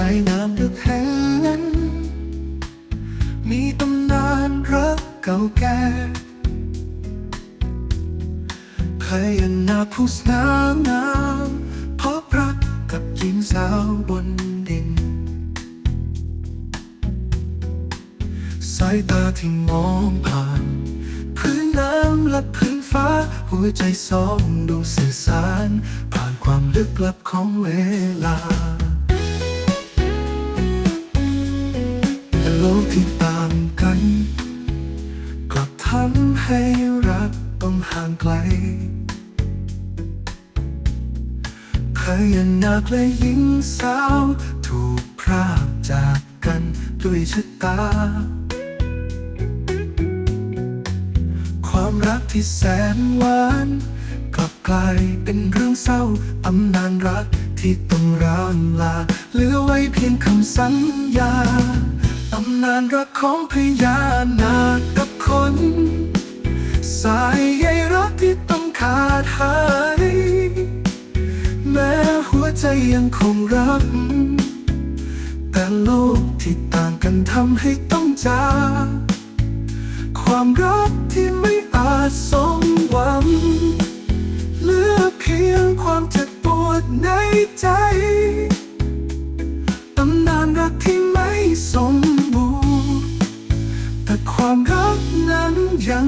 สายน้ำลึกแห่งนั้น มีตำนานรักเก่าแก่พยานาคผู้สนาวงามพบรักกับหญิงสาวบนดิน สายตาที่มองผ่าน พื้นน้ำและพื้นฟ้า หัวใจสองดูสื่อสาร ผ่านความลึกลับของเวลา ที่ต่างกัน กลับทำให้รักต้องห่างไกลพยานาคและหญิงสาว ถูกพรากจากกันด้วยชะตา ความรักที่แสนหวานกลับกลายเป็นเรื่องเศร้าตำนานรักที่ต้องร้างลาเหลือไว้เพียงคำสัญญาำนานรักของพญานาคกับคน สายใยรักที่ต้องขาดหาย แม้หัวใจยังคงรัก แต่โลกที่ต่างกันทำให้ต้องจากความรักที่ไม่อาจสมหวังเหลือเพียงความเจ็บปวดในใจ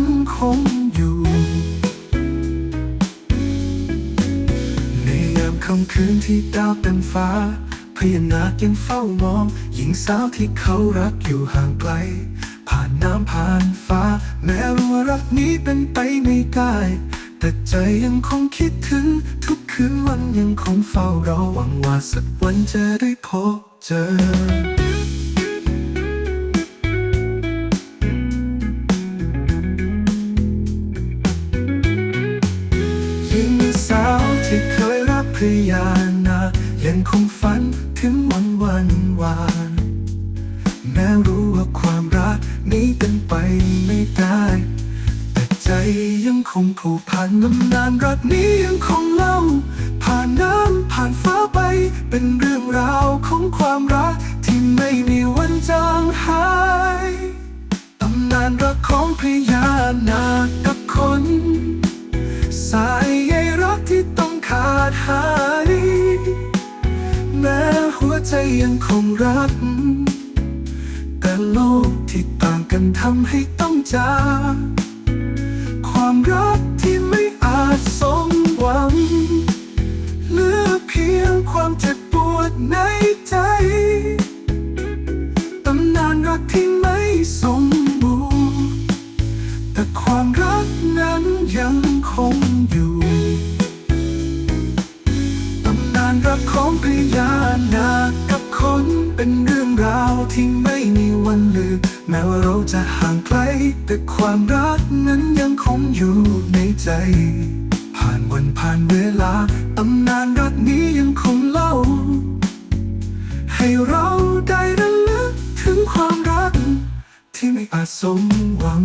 ยังคงอยู่ ในยามค่ำคืนที่ดาวเต็มฟ้าพญานาคยังเฝ้ามอง หญิงสาวที่เขารักอยู่ห่างไกล ผ่านน้ำผ่านฟ้า แม้รู้ว่ารักนี้เป็นไปไม่ได้แต่ใจยังคงคิดถึง ทุกคืนวันยังคงเฝ้ารอหวังว่าสักวันจะได้พบเจอ พยานายังคงฝันถึงวันวันวานแม้รู้ว่าความรักนี้เป็นไปไม่ได้ แต่ใจยังคงผูกพันน้ำนานรักนี้ยังคงเล่า ผ่านน้ำผ่านฟ้าไปเป็นเรื่องราวของความรักที่ไม่มีวันจางหายตำนานรักของพญาน แม้หัวใจยังคงรัก แต่โลกที่ต่างกันทำให้ต้องจากความรักที่ไม่อาจสมหวังเหลือเพียงความเจ็บปวดในใจตำนานรักที่ไม่สมบูรณ์แต่ความรักนั้นยังคงอยู่ พญานาคกับคนเป็นเรื่องราวที่ไม่มีวันลืมแม้ว่าเราจะห่างไกล แต่ความรักนั้นยังคงอยู่ในใจ ผ่านวันผ่านเวลาตำนานรักนี้ยังคงเล่า ให้เราได้ระลึกถึงความรัก ที่ไม่อาจสมหวัง